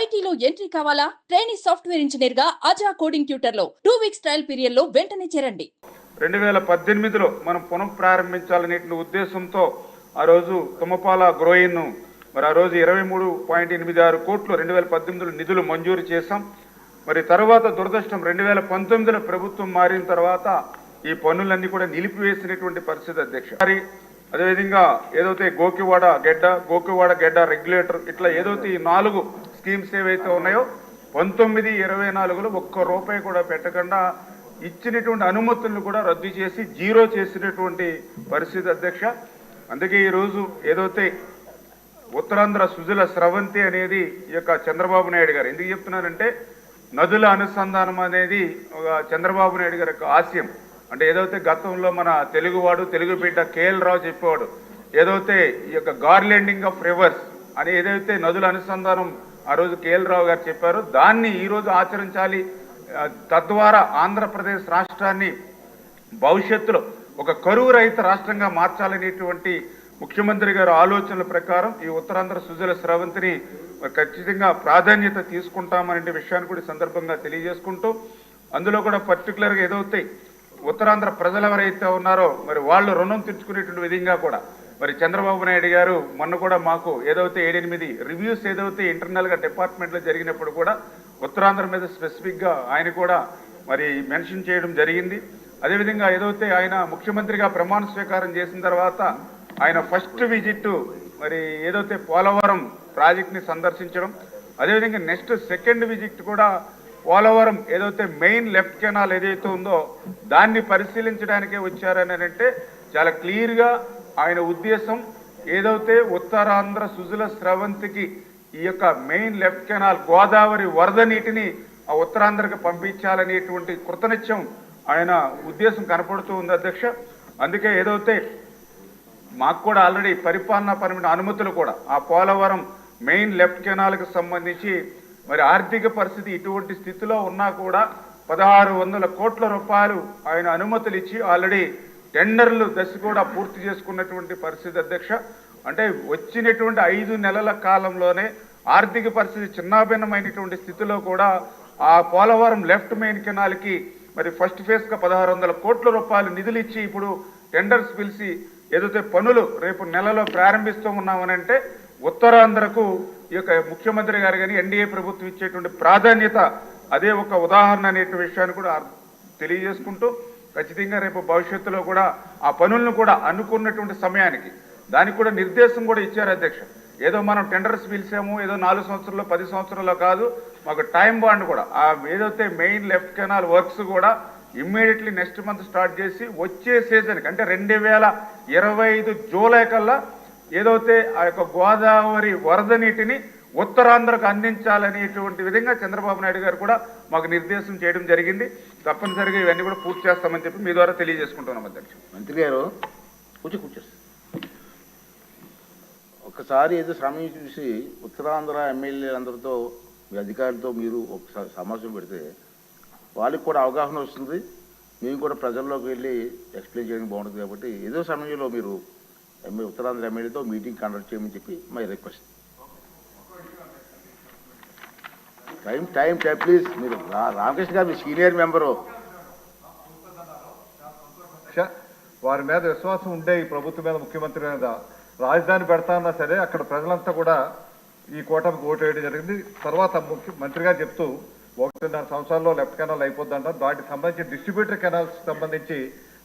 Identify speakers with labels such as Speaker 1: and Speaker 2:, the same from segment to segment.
Speaker 1: ఐటీలో ఎంట్రీ కావాలా? Training software ఇంజనీర్గా అజా కోడింగ్ ట్యూటర్లో టూ వీక్స్ ట్రయల్ పీరియడ్లో వెంటనే చేరండి.
Speaker 2: రెండు వేల పద్దెనిమిదిలో మనం పునః ప్రారంభించాలనే ఉద్దేశంతో ఆ రోజు తుమ్మపాల గ్రోయిన్ మరి ఆ రోజు ఇరవై మూడు పాయింట్ ఎనిమిది ఆరు కోట్లు రెండు వేల పద్దెనిమిదిలో నిధులు మంజూరు చేశాం. మరి తర్వాత దురదృష్టం రెండు వేల పంతొమ్మిదిలో ప్రభుత్వం మారిన తర్వాత ఈ పనులన్నీ కూడా నిలిపివేసినటువంటి పరిస్థితి అధ్యక్ష. మరి అదేవిధంగా ఏదైతే గోకివాడ గెడ్డ గోకివాడ గెడ్డ రెగ్యులేటర్ ఇట్లా ఏదైతే ఈ నాలుగు స్కీమ్స్ ఏవైతే ఉన్నాయో పంతొమ్మిది ఇరవై నాలుగులో ఒక్క రూపాయి కూడా పెట్టకుండా ఇచ్చినటువంటి అనుమతులను కూడా రద్దు చేసి జీరో చేసినటువంటి పరిస్థితి అధ్యక్ష. అందుకే ఈరోజు ఏదైతే ఉత్తరాంధ్ర సుజల స్రవంతి అనేది ఈ యొక్క చంద్రబాబు నాయుడు గారు ఎందుకు చెప్తున్నానంటే నదుల అనుసంధానం అనేది ఒక చంద్రబాబు నాయుడు గారి యొక్క ఆశయం. అంటే ఏదైతే గతంలో మన తెలుగువాడు తెలుగు బిడ్డ కేఎల్ రావు చెప్పేవాడు ఏదైతే ఈ యొక్క గార్లెండింగ్ ఆఫ్ రివర్స్ అని ఏదైతే నదుల అనుసంధానం ఆ రోజు కేఎల్ రావు గారు చెప్పారు దాన్ని ఈరోజు ఆచరించాలి. తద్వారా ఆంధ్రప్రదేశ్ రాష్ట్రాన్ని భవిష్యత్తులో ఒక కరువు రహిత రాష్ట్రంగా మార్చాలనేటువంటి ముఖ్యమంత్రి గారి ఆలోచనల ప్రకారం ఈ ఉత్తరాంధ్ర సుజల స్రవంతిని ఖచ్చితంగా ప్రాధాన్యత తీసుకుంటామనే విషయాన్ని కూడా సందర్భంగా తెలియజేసుకుంటూ అందులో కూడా పర్టికులర్గా ఏదైతే ఉత్తరాంధ్ర ప్రజలు ఎవరైతే ఉన్నారో మరి వాళ్ళు రుణం తీర్చుకునేటువంటి విధంగా కూడా మరి చంద్రబాబు నాయుడు గారు మొన్న కూడా మాకు ఏదైతే ఏడెనిమిది రివ్యూస్ ఏదైతే ఇంటర్నల్గా డిపార్ట్మెంట్లో జరిగినప్పుడు కూడా ఉత్తరాంధ్ర మీద స్పెసిఫిక్గా ఆయన కూడా మరి మెన్షన్ చేయడం జరిగింది. అదేవిధంగా ఏదైతే ఆయన ముఖ్యమంత్రిగా ప్రమాణ స్వీకారం చేసిన తర్వాత ఆయన ఫస్ట్ విజిట్ మరి ఏదైతే పోలవరం ప్రాజెక్ట్ని సందర్శించడం అదేవిధంగా నెక్స్ట్ సెకండ్ విజిట్ కూడా పోలవరం ఏదైతే మెయిన్ లెఫ్ట్ కెనాల్ ఏదైతే ఉందో దాన్ని పరిశీలించడానికే వచ్చారని అంటే చాలా క్లియర్గా ఆయన ఉద్దేశం ఏదైతే ఉత్తరాంధ్ర సుజల స్రవంతికి ఈ యొక్క మెయిన్ లెఫ్ట్ కెనాల్ గోదావరి వరద నీటిని ఆ ఉత్తరాంధ్రకి పంపించాలనేటువంటి కృతనిత్యం ఆయన ఉద్దేశం కనపడుతూ ఉంది అధ్యక్ష. అందుకే ఏదైతే మాకు కూడా ఆల్రెడీ పరిపాలనా పరమైన అనుమతులు కూడా ఆ పోలవరం మెయిన్ లెఫ్ట్ కెనాల్కి సంబంధించి మరి ఆర్థిక పరిస్థితి ఇటువంటి స్థితిలో ఉన్నా కూడా పదహారు వందల కోట్ల రూపాయలు ఆయన అనుమతులు ఇచ్చి ఆల్రెడీ టెండర్లు దశ కూడా పూర్తి చేసుకున్నటువంటి పరిస్థితి అధ్యక్ష. అంటే వచ్చినటువంటి ఐదు నెలల కాలంలోనే ఆర్థిక పరిస్థితి చిన్నాభిన్నమైనటువంటి స్థితిలో కూడా ఆ పోలవరం లెఫ్ట్ మెయిన్ కెనాల్కి మరి ఫస్ట్ ఫేజ్గా పదహారు వందల కోట్ల రూపాయలు నిధులు ఇచ్చి ఇప్పుడు టెండర్స్ పిలిచి ఏదైతే పనులు రేపు నెలలో ప్రారంభిస్తూ ఉన్నామనంటే ఉత్తరాంధ్రకు ఈ యొక్క ముఖ్యమంత్రి గారు కానీ ఎన్డీఏ ప్రభుత్వం ఇచ్చేటువంటి ప్రాధాన్యత అదే ఒక ఉదాహరణ అనేటువంటి విషయాన్ని కూడా తెలియజేసుకుంటూ ఖచ్చితంగా రేపు భవిష్యత్తులో కూడా ఆ పనులను కూడా అనుకున్నటువంటి సమయానికి దానికి కూడా నిర్దేశం కూడా ఇచ్చారు అధ్యక్ష. ఏదో మనం టెండర్స్ పిలిచాము ఏదో నాలుగు సంవత్సరాల్లో పది సంవత్సరాల్లో కాదు మాకు టైం బాండ్ కూడా ఆ ఏదైతే మెయిన్ లెఫ్ట్ కెనాల్ వర్క్స్ కూడా ఇమ్మీడియట్లీ నెక్స్ట్ మంత్ స్టార్ట్ చేసి వచ్చే సీజన్కి అంటే రెండు వేల ఇరవై ఐదు జూలై కల్లా ఏదైతే ఆ యొక్క గోదావరి వరద నీటిని ఉత్తరాంధ్రకు అందించాలనేటువంటి విధంగా చంద్రబాబు నాయుడు గారు కూడా మాకు నిర్దేశం చేయడం జరిగింది. తప్పనిసరిగా ఇవన్నీ కూడా పూర్తి చేస్తామని చెప్పి మీ ద్వారా తెలియజేసుకుంటున్నాం అధ్యక్షుడు
Speaker 3: మంత్రి గారు కూర్చో కూర్చో ఒకసారి ఏదో సమయం చూసి ఉత్తరాంధ్ర ఎమ్మెల్యేలందరితో మీ అధికారులతో మీరు ఒకసారి సమావేశం పెడితే వాళ్ళకి కూడా అవగాహన వస్తుంది. మేము కూడా ప్రజల్లోకి వెళ్ళి ఎక్స్ప్లెయిన్ చేయడం బాగుంటుంది కాబట్టి ఏదో సమయంలో మీరు ఎమ్మె ఉత్తరాంధ్ర ఎమ్మెల్యేతో మీటింగ్ కండక్ట్ చేయమని చెప్పి my request. Time time time please. మీరు రామకృష్ణ గారు మీ సీనియర్ మెంబరు.
Speaker 4: వారి మీద విశ్వాసం ఉండే ఈ ప్రభుత్వం మీద ముఖ్యమంత్రి మీద రాజధాని పెడతామన్నా సరే అక్కడ ప్రజలంతా కూడా ఈ కూటమికి ఓటు వేయడం జరిగింది. తర్వాత ముఖ్య మంత్రి గారు చెప్తూ ఒకటిన్నర సంవత్సరాల్లో లెఫ్ట్ కెనాల్ అయిపోద్దంట. వాటికి సంబంధించి డిస్ట్రిబ్యూటర్ కెనాల్స్ సంబంధించి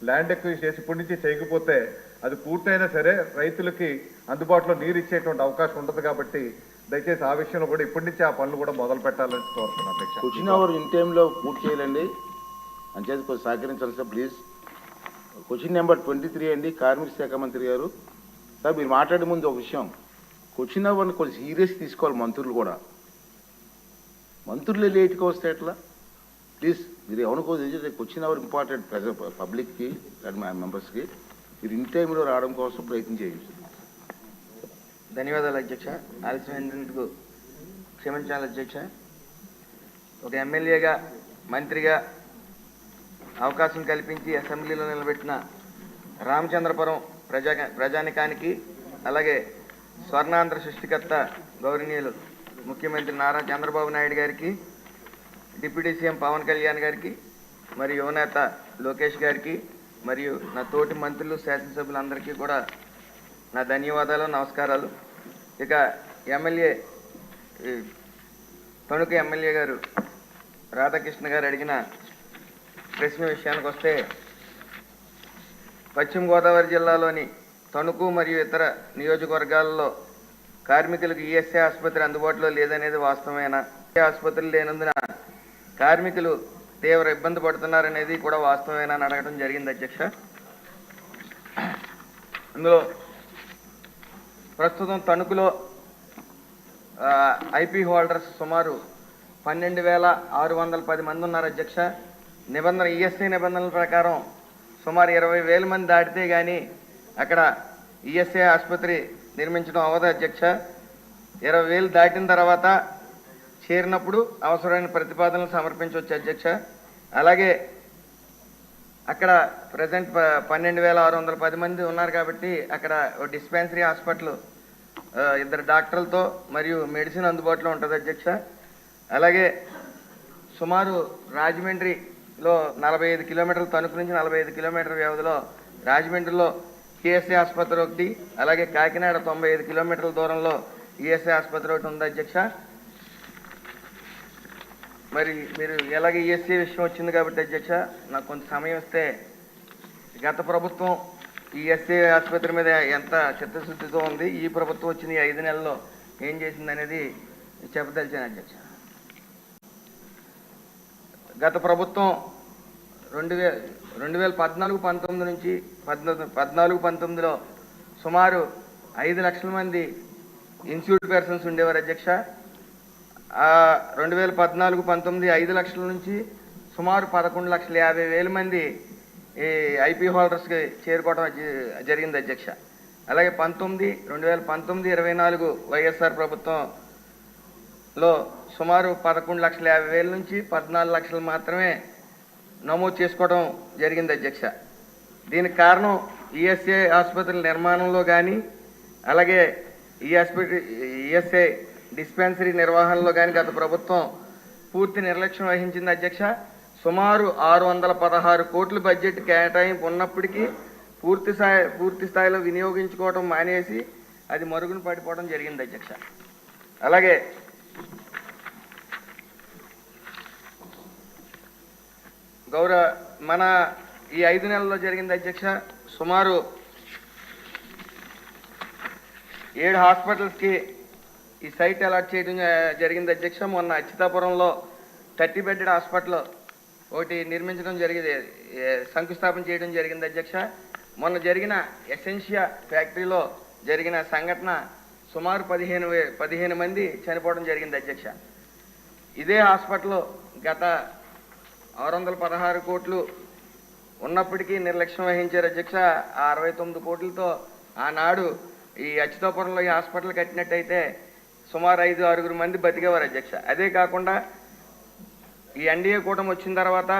Speaker 4: ల్యాండ్ ఎక్విజ్ చేసి ఇప్పటి నుంచి చేయకపోతే అది పూర్తయినా సరే రైతులకి అందుబాటులో నీరు ఇచ్చేటువంటి అవకాశం ఉండదు కాబట్టి దయచేసి ఆ విషయంలో కూడా ఇప్పటి నుంచి ఆ పనులు కూడా మొదలు పెట్టాలని కోరుతున్నాను అధ్యక్ష.
Speaker 3: అవర్ ఇన్ టైంలో పూర్తి చేయాలండి. అంచేది కొంచెం సహకరించాలి sir please question number twenty three అండి కార్మిక శాఖ మంత్రి గారు. సార్ మీరు మాట్లాడే ముందు ఒక విషయం. క్వశ్చన్ అవర్ని కొంచెం సీరియస్ తీసుకోవాలి మంత్రులు కూడా. మంత్రులు లేట్గా వస్తే ఎట్లా? ప్లీజ్ మీరు ఏమనుకోదు క్వశ్చన్ అవర్ ఇంపార్టెంట్ ప్రజ పబ్లిక్కి అండ్ మెంబర్స్కి మీరు ఇన్ టైంలో రావడం కోసం ప్రయత్నం చేయండి
Speaker 5: ధన్యవాదాలు అధ్యక్ష. ఆలస్యమైనందుకు క్షమించాలి అధ్యక్ష. ఒక ఎమ్మెల్యేగా మంత్రిగా అవకాశం కల్పించి అసెంబ్లీలో నిలబెట్టిన రామచంద్రపురం ప్రజా ప్రజానికానికి అలాగే స్వర్ణాంధ్ర సృష్టికర్త గౌరవనీయులు ముఖ్యమంత్రి నారా చంద్రబాబు నాయుడు గారికి డిప్యూటీ సీఎం పవన్ కళ్యాణ్ గారికి మరి యువనేత లోకేష్ గారికి మరియు నా తోటి మంత్రులు శాసనసభ్యులందరికీ కూడా నా ధన్యవాదాలు నమస్కారాలు. ఇక ఎమ్మెల్యే తణుకు ఎమ్మెల్యే గారు రాధాకృష్ణ గారు అడిగిన ప్రశ్న విషయానికి వస్తే పశ్చిమ గోదావరి జిల్లాలోని తణుకు మరియు ఇతర నియోజకవర్గాల్లో కార్మికులకు ఈఎస్ఐ ఆసుపత్రి అందుబాటులో లేదనేది వాస్తవమేనా? ఈ ఆసుపత్రులు లేనందున కార్మికులు తీవ్ర ఇబ్బంది పడుతున్నారనేది కూడా వాస్తవమేనా అని అడగడం జరిగింది అధ్యక్ష. అందులో ప్రస్తుతం తణుకులో ఐపీ హోల్డర్స్ సుమారు పన్నెండు వేల ఆరు వందల పది మంది ఉన్నారు అధ్యక్ష. నిబంధన ఈఎస్ఐ నిబంధనల ప్రకారం సుమారు ఇరవై వేల మంది దాటితే కానీ అక్కడ ఈఎస్ఐ ఆసుపత్రి నిర్మించడం అవ్వదు అధ్యక్ష. ఇరవై వేలు దాటిన తర్వాత చేరినప్పుడు అవసరమైన ప్రతిపాదనలు సమర్పించవచ్చు అధ్యక్ష. అలాగే అక్కడ ప్రజెంట్ పన్నెండు వేల ఆరు వందల పది మంది ఉన్నారు కాబట్టి అక్కడ డిస్పెన్సరీ హాస్పిటల్ ఇద్దరు డాక్టర్లతో మరియు మెడిసిన్ అందుబాటులో ఉంటుంది అధ్యక్ష. అలాగే సుమారు రాజమండ్రిలో నలభై ఐదు కిలోమీటర్ల తణుకు నుంచి నలభై ఐదు కిలోమీటర్ల వ్యవధిలో రాజమండ్రిలో ఈఎస్ఐ ఆసుపత్రి ఒకటి అలాగే కాకినాడ తొంభై ఐదు కిలోమీటర్ల దూరంలో ఈఎస్ఐ ఆసుపత్రి ఒకటి ఉంది అధ్యక్ష. మరి మీరు ఎలాగ ఈఎస్సీ విషయం వచ్చింది కాబట్టి అధ్యక్ష నాకు కొంత సమయం ఇస్తే గత ప్రభుత్వం ఈఎస్సీ ఆసుపత్రి మీద ఎంత చిత్తశుద్ధితో ఉంది ఈ ప్రభుత్వం వచ్చిన ఈ ఐదు నెలల్లో ఏం చేసింది అనేది చెప్పదలిచాను అధ్యక్ష. గత ప్రభుత్వం రెండు వే రెండు వేల పద్నాలుగు పంతొమ్మిది నుంచి పద్నాలుగు పద్నాలుగు పంతొమ్మిదిలో సుమారు ఐదు లక్షల మంది ఇన్స్టిట్యూట్ పర్సన్స్ ఉండేవారు అధ్యక్ష. రెండు వేల పద్నాలుగు పంతొమ్మిది ఐదు లక్షల నుంచి సుమారు పదకొండు లక్షల యాభై వేల మంది ఈ ఐపీ హోల్డర్స్కి చేరుకోవడం జరిగింది అధ్యక్ష. అలాగే పంతొమ్మిది రెండు వేల పంతొమ్మిది ఇరవై నాలుగు వైఎస్ఆర్ ప్రభుత్వంలో సుమారు పదకొండు లక్షల యాభై వేల నుంచి పద్నాలుగు లక్షలు మాత్రమే నమోదు చేసుకోవడం జరిగింది అధ్యక్ష. దీనికి కారణం ఈఎస్ఐ ఆసుపత్రుల నిర్మాణంలో కానీ అలాగే ఈ హాస్పిటల్ ఈఎస్ఐ డిస్పెన్సరీ నిర్వహణలో కానీ గత ప్రభుత్వం పూర్తి నిర్లక్ష్యం వహించింది అధ్యక్ష. సుమారు ఆరు వందల పదహారు కోట్ల బడ్జెట్ కేటాయింపు ఉన్నప్పటికీ పూర్తి స్థాయి పూర్తి స్థాయిలో వినియోగించుకోవడం మానేసి అది మరుగున పడిపోవడం జరిగింది అధ్యక్ష. అలాగే గౌరవ మన ఈ ఐదు నెలల్లో జరిగింది అధ్యక్ష సుమారు ఏడు హాస్పిటల్స్కి ఈ సైట్ అలాట్ చేయడం జరిగింది. అధ్యక్ష మొన్న అచ్యుతాపురంలో థర్టీ బెడ్డెడ్ హాస్పిటల్ ఒకటి నిర్మించడం జరిగింది. శంకుస్థాపన చేయడం జరిగింది అధ్యక్ష. మొన్న జరిగిన ఎసెన్షియా ఫ్యాక్టరీలో జరిగిన సంఘటన సుమారు పదిహేను వే- పదిహేను మంది చనిపోవడం జరిగింది అధ్యక్ష. ఇదే హాస్పిటల్ గత ఆరు వందల పదహారు కోట్లు ఉన్నప్పటికీ నిర్లక్ష్యం వహించారు అధ్యక్ష. ఆ అరవై తొమ్మిది కోట్లతో ఆనాడు ఈ అచ్యుతాపురంలో ఈ హాస్పిటల్ కట్టినట్టయితే సుమారు ఐదు ఆరుగురు మంది బతికేవారు అధ్యక్ష. అదే కాకుండా ఈ ఎన్డీఏ కూటమి వచ్చిన తర్వాత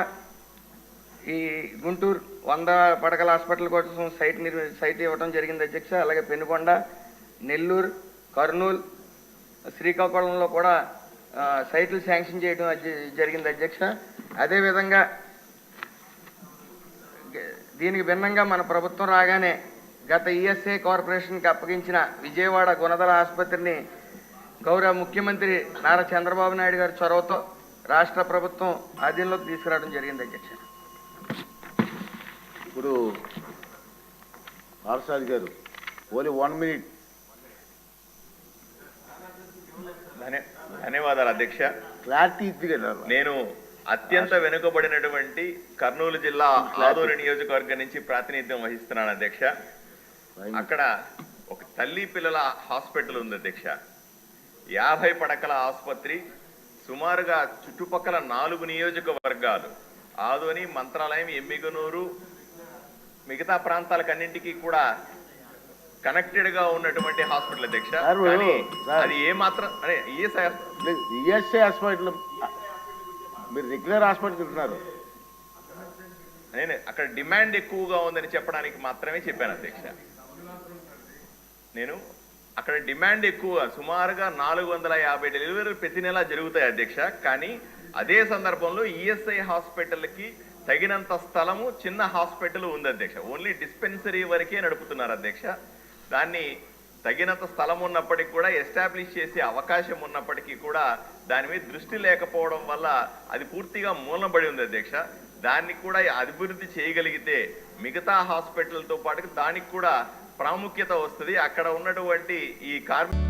Speaker 5: ఈ గుంటూరు వంద పడకల హాస్పిటల్ కోసం సైట్ నిర్మి సైట్ ఇవ్వడం జరిగింది అధ్యక్ష. అలాగే పెనుకొండ నెల్లూరు కర్నూలు శ్రీకాకుళంలో కూడా సైట్లు శాంక్షన్ చేయడం జరిగింది అధ్యక్ష. అదేవిధంగా దీనికి భిన్నంగా మన ప్రభుత్వం రాగానే గత ఈఎస్ఐ కార్పొరేషన్కి అప్పగించిన విజయవాడ గుణదల ఆసుపత్రిని గౌరవ ముఖ్యమంత్రి నారా చంద్రబాబు నాయుడు గారి చొరవతో రాష్ట్ర ప్రభుత్వం ఆధీనంలోకి తీసుకురావడం జరిగింది అధ్యక్ష.
Speaker 3: ఇప్పుడు పార్సాది గారు ఓన్లీ వన్ మినిట్.
Speaker 6: ధన్య ధన్యవాదాలు అధ్యక్ష.
Speaker 3: క్లారిటీ కదా
Speaker 6: నేను అత్యంత వెనుకబడినటువంటి కర్నూలు జిల్లా ఆదూరు నియోజకవర్గం నుంచి ప్రాతినిధ్యం వహిస్తున్నాను అధ్యక్ష. అక్కడ ఒక తల్లి పిల్లల హాస్పిటల్ ఉంది అధ్యక్ష. యాభై పడకల ఆసుపత్రి సుమారుగా చుట్టుపక్కల నాలుగు నియోజకవర్గాలు. ఆదోని మంత్రాలయం ఎమ్మిగనూరు మిగతా ప్రాంతాలకన్నింటికీ కూడా కనెక్టెడ్గా ఉన్నటువంటి హాస్పిటల్ అధ్యక్ష. అది ఏ మాత్రం అదే ఈఎస్ఐ
Speaker 3: హాస్పిటల్ మీరు రెగ్యులర్ హాస్పిటల్కి వెళ్తున్నారు.
Speaker 6: నేను అక్కడ డిమాండ్ ఎక్కువగా ఉందని చెప్పడానికి మాత్రమే చెప్పాను అధ్యక్ష. నేను అక్కడ డిమాండ్ ఎక్కువ. సుమారుగా నాలుగు వందల యాభై డెలివరీలు ప్రతి నెల జరుగుతాయి అధ్యక్ష. కానీ అదే సందర్భంలో ఈఎస్ఐ హాస్పిటల్కి తగినంత స్థలము చిన్న హాస్పిటల్ ఉంది అధ్యక్ష. ఓన్లీ డిస్పెన్సరీ వరకే నడుపుతున్నారు అధ్యక్ష. దాన్ని తగినంత స్థలం ఉన్నప్పటికీ కూడా ఎస్టాబ్లిష్ చేసే అవకాశం ఉన్నప్పటికీ కూడా దాని మీద దృష్టి లేకపోవడం వల్ల అది పూర్తిగా మూలబడి ఉంది అధ్యక్ష. దాన్ని కూడా అభివృద్ధి చేయగలిగితే మిగతా హాస్పిటల్తో పాటు దానికి కూడా ప్రాముఖ్యత వస్తుంది. అక్కడ ఉన్నటువంటి ఈ కార్మిక